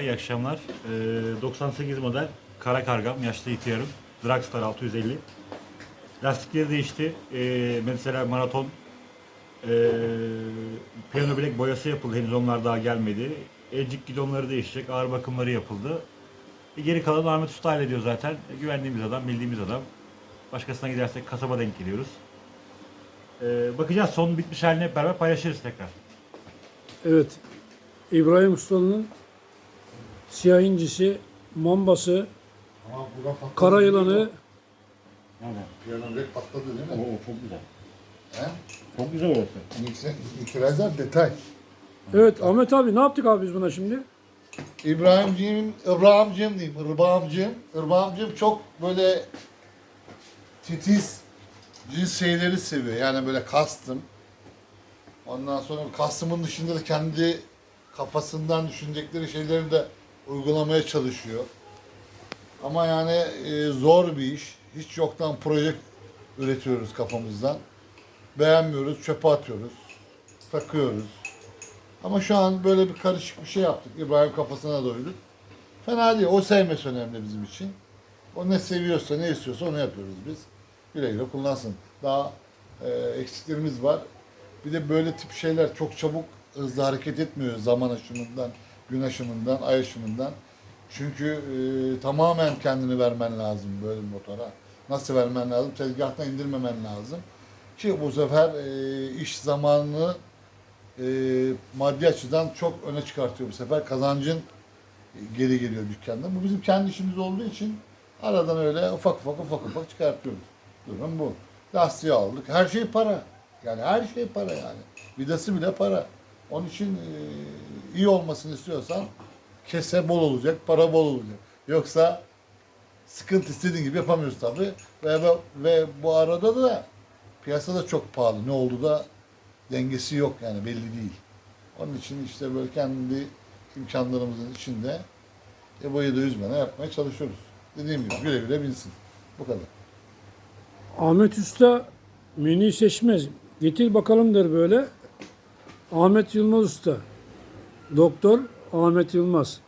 İyi akşamlar. Ee, 98 model kara kargam, yaşlı ihtiyarım. Dragstar 650. Lastikleri değişti. Ee, mesela maraton ee, piyano bilek boyası yapıldı. Henüz onlar daha gelmedi. Elcik gidonları değişecek. Ağır bakımları yapıldı. E, geri kalan Ahmet Usta hallediyor zaten. E, güvendiğimiz adam, bildiğimiz adam. Başkasına gidersek kasaba denk geliyoruz. Ee, bakacağız son bitmiş halini hep beraber paylaşırız tekrar. Evet. İbrahim Ustalı'nın siyah incisi, mambası, Ama buradan patladı. kara yılanı, Yani, Piyano direkt patladı değil mi? o çok güzel. He? Çok güzel orası. İtirazlar detay. Evet Ahmet abi ne yaptık abi biz buna şimdi? İbrahimciğim, İbrahimciğim diyeyim, İrbağımcığım. İrbağımcığım çok böyle titiz cins şeyleri seviyor. Yani böyle custom. Ondan sonra custom'ın dışında da kendi kafasından düşünecekleri şeyleri de uygulamaya çalışıyor. Ama yani e, zor bir iş. Hiç yoktan proje üretiyoruz kafamızdan. Beğenmiyoruz, çöpe atıyoruz. Takıyoruz. Ama şu an böyle bir karışık bir şey yaptık. İbrahim kafasına doyduk. Fena değil. O sevmesi önemli bizim için. O ne seviyorsa, ne istiyorsa onu yapıyoruz biz. Güle güle kullansın. Daha e, eksiklerimiz var. Bir de böyle tip şeyler çok çabuk hızlı hareket etmiyor zaman aşımından, gün aşımından, ay aşımından. Çünkü e, tamamen kendini vermen lazım böyle motora. Nasıl vermen lazım? Tezgahtan indirmemen lazım. Ki bu sefer e, iş zamanını e, maddi açıdan çok öne çıkartıyor bu sefer. Kazancın e, geri geliyor dükkandan. Bu bizim kendi işimiz olduğu için aradan öyle ufak ufak ufak ufak çıkartıyoruz. Durum bu. Lastiği aldık. Her şey para. Yani her şey para yani. Vidası bile para. Onun için e, iyi olmasını istiyorsan kese bol olacak, para bol olacak. Yoksa sıkıntı istediğin gibi yapamıyoruz tabii. Ve, ve, ve bu arada da piyasada çok pahalı. Ne oldu da dengesi yok yani belli değil. Onun için işte böyle kendi imkanlarımızın içinde Ebo'yu da üzmeden yapmaya çalışıyoruz. Dediğim gibi güle güle binsin. Bu kadar. Ahmet Usta menüyü seçmez. Getir bakalım der böyle. Ahmet Yılmaz Usta. Doktor Ahmet Yılmaz.